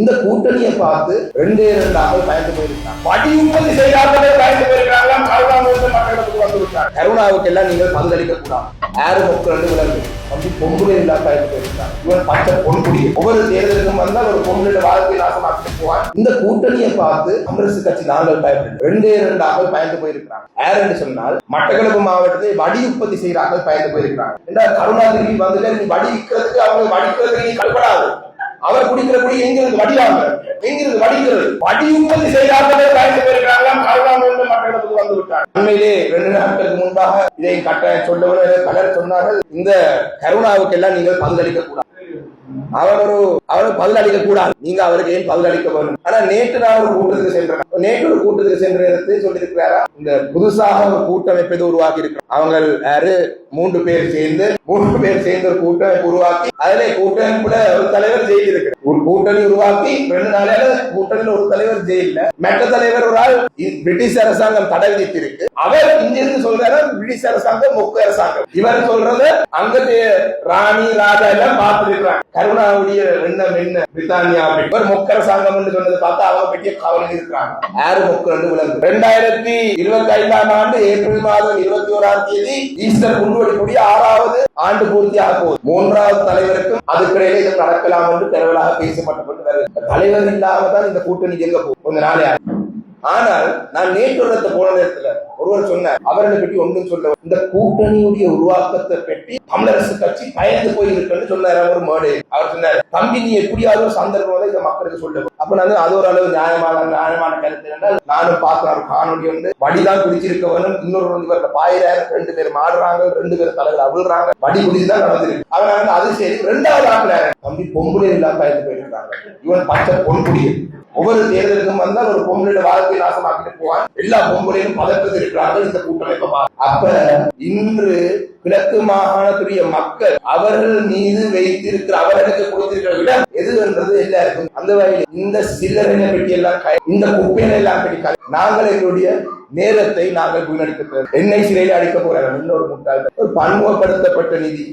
இந்த கூட்டணியை பார்த்து ரெண்டே ரெண்டாக பயந்து போயிருக்காங்க வடி உற்பத்தி செய்தார்களே பயந்து போயிருக்காங்க கருணாநிதி மக்களுக்கு வந்து விட்டார். கருணாவுக்கு எல்லாம் நீங்கள் பங்களிக்க கூடாது யாரு மக்கள் விளங்கு அப்படி பொம்புல எல்லாம் பயந்து போயிருக்காங்க இவன் பச்சை பொன்குடி ஒவ்வொரு தேர்தலுக்கும் வந்தால் ஒரு பொம்புல வாழ்க்கை நாசமாக்கிட்டு போவான் இந்த கூட்டணியை பார்த்து காங்கிரஸ் கட்சி நாங்கள் பயப்படும் ரெண்டே ரெண்டாக பயந்து போயிருக்கிறாங்க ஏர் என்று சொன்னால் மட்டக்களப்பு மாவட்டத்தை வடி உற்பத்தி செய்கிறார்கள் பயந்து போயிருக்கிறாங்க என்றால் கருணாநிதி வந்து நீ வடி விற்கிறதுக்கு அவங்க வடிக்கிறதுக்கு நீ கல்படாது அவர் குடிக்கிற குடி எங்கிருந்து வடிவாங்க எங்கிருந்து வடிக்கிறது? வடி உற்பத்தி செய்தார்களே பயந்து போயிருக்கிறாங்க கருணாநிதி மக்களுக்கு வந்து விட்டார். உண்மையிலே ரெண்டு முன்பாக இதை கட்ட சொல்லவர் பலர் சொன்னார்கள். இந்த கருணாவுக்கு எல்லாம் நீங்கள் பங்களிக்க கூடாது. அவர் ஒரு அவருக்கு கூடாது. நீங்க அவருக்கு ஏன் பதிலளிக்க வேண்டும்? ஆனா நேற்று நான் ஒரு கூட்டத்துக்கு சென்றேன். நேற்று ஒரு கூட்டத்துக்கு சென்ற இடத்தில் சொல்லியிருக்கிறாரா? இந்த புதுசாக ஒரு கூட்டமைப்பை உருவாக்கி இருக்கிறோம் அவங்க யாரு? மூன்று பேர் சேர்ந்து மூன்று பேர் சேர்ந்து ஒரு கூட்டமைப்பு உருவாக்கி அதிலே கூட்டமைப்புல ஒரு தலைவர் செய்திருக்கிறார் ஒரு கூட்டணி உருவாக்கி ரெண்டு நாளையில கூட்டணியில ஒரு தலைவர் ஜெயில்ல. மற்ற தலைவர் ஒரு ஆள் பிரிட்டிஷ் அரசாங்கம் தடை விதித்திருக்கு. அவர் இங்கிருந்து சொல்றாரு பிரிட்டிஷ் அரசாங்கம் மொக்கு அரசாங்கம். இவர் சொல்றது அங்க ராணி ராஜா எல்லாம் பார்த்துருக்கிறாங்க. கருணாவுடைய எண்ணம் என்ன பிரித்தானியா அப்படி இவர் மொக்க அரசாங்கம் சொன்னது பார்த்தா அவங்க பெரிய கவலை இருக்கிறாங்க. யாரு மொக்கு ரெண்டு ரெண்டாயிரத்தி இருபத்தி ஐந்தாம் ஆண்டு ஏப்ரல் மாதம் இருபத்தி ஓராம் தேதி ஈஸ்டர் குண்டுவெடிக்கூடிய ஆறாவது ஆண்டு பூர்த்தியாக போகுது. மூன்றாவது தலைவருக்கும் அதுக்கிடையில இது நடக்கலாம் என்று பரவலாக பேசப்பட்டப்பட்டு கொண்டு தலைவர் இல்லாம தான் இந்த கூட்டணி எங்க போகும் கொஞ்ச நாளே ஆனால் நான் நேற்று போன நேரத்துல ஒருவர் சொன்னார் அவர்களை பற்றி ஒன்றும் சொல்ல இந்த கூட்டணியுடைய உருவாக்கத்தை பற்றி தமிழரசு கட்சி பயந்து போய் இருக்குன்னு சொன்னார் அவர் மேடை. அவர் சொன்னார் தம்பி நீ எப்படியாவது ஒரு சந்தர்ப்பம் வந்து இந்த மக்களுக்கு சொல்ல அப்ப நான் அது ஒரு அளவு நியாயமான நியாயமான கருத்து என்றால் நானும் பார்க்கிறேன் ஒரு காணொலி வந்து வடிதான் குடிச்சிருக்கவனும் இன்னொரு வந்து இவர்ல பாயிரம் ரெண்டு பேர் மாடுறாங்க ரெண்டு பேர் தலைவர் அவிழ்றாங்க. வடி குடிச்சுதான் நடந்திருக்கு. அவன் வந்து அது சரி. ரெண்டாவது ஆக்கல தம்பி பொம்புலே இல்லாம பயந்து போயிருக்காங்க இவன் பச்சை பொன்குடியன் ஒவ்வொரு தேர்தலுக்கும் வந்தால் ஒரு பொம்பளை வாழ்க்கை நாசமாக்கிட்டு போவான். எல்லா பொம்பளையும் பதக்கத்தில் இருக்கிறார்கள் இந்த கூட்டமைப்பை அப்ப இன்று கிழக்கு மாகாணத்துடைய மக்கள் அவர்கள் மீது வைத்திருக்கிற அவர்களுக்கு கொடுத்திருக்கிற இடம் எது என்றது எல்லாருக்கும் அந்த வகையில் இந்த சில்லறையை பற்றி எல்லாம் இந்த குப்பையில எல்லாம் பற்றி நாங்கள் எங்களுடைய நேரத்தை நாங்கள் வீணடிக்க என்னை சிறையில் அடிக்க போறாங்க இன்னொரு முட்டாள் ஒரு பன்முகப்படுத்தப்பட்ட நிதி.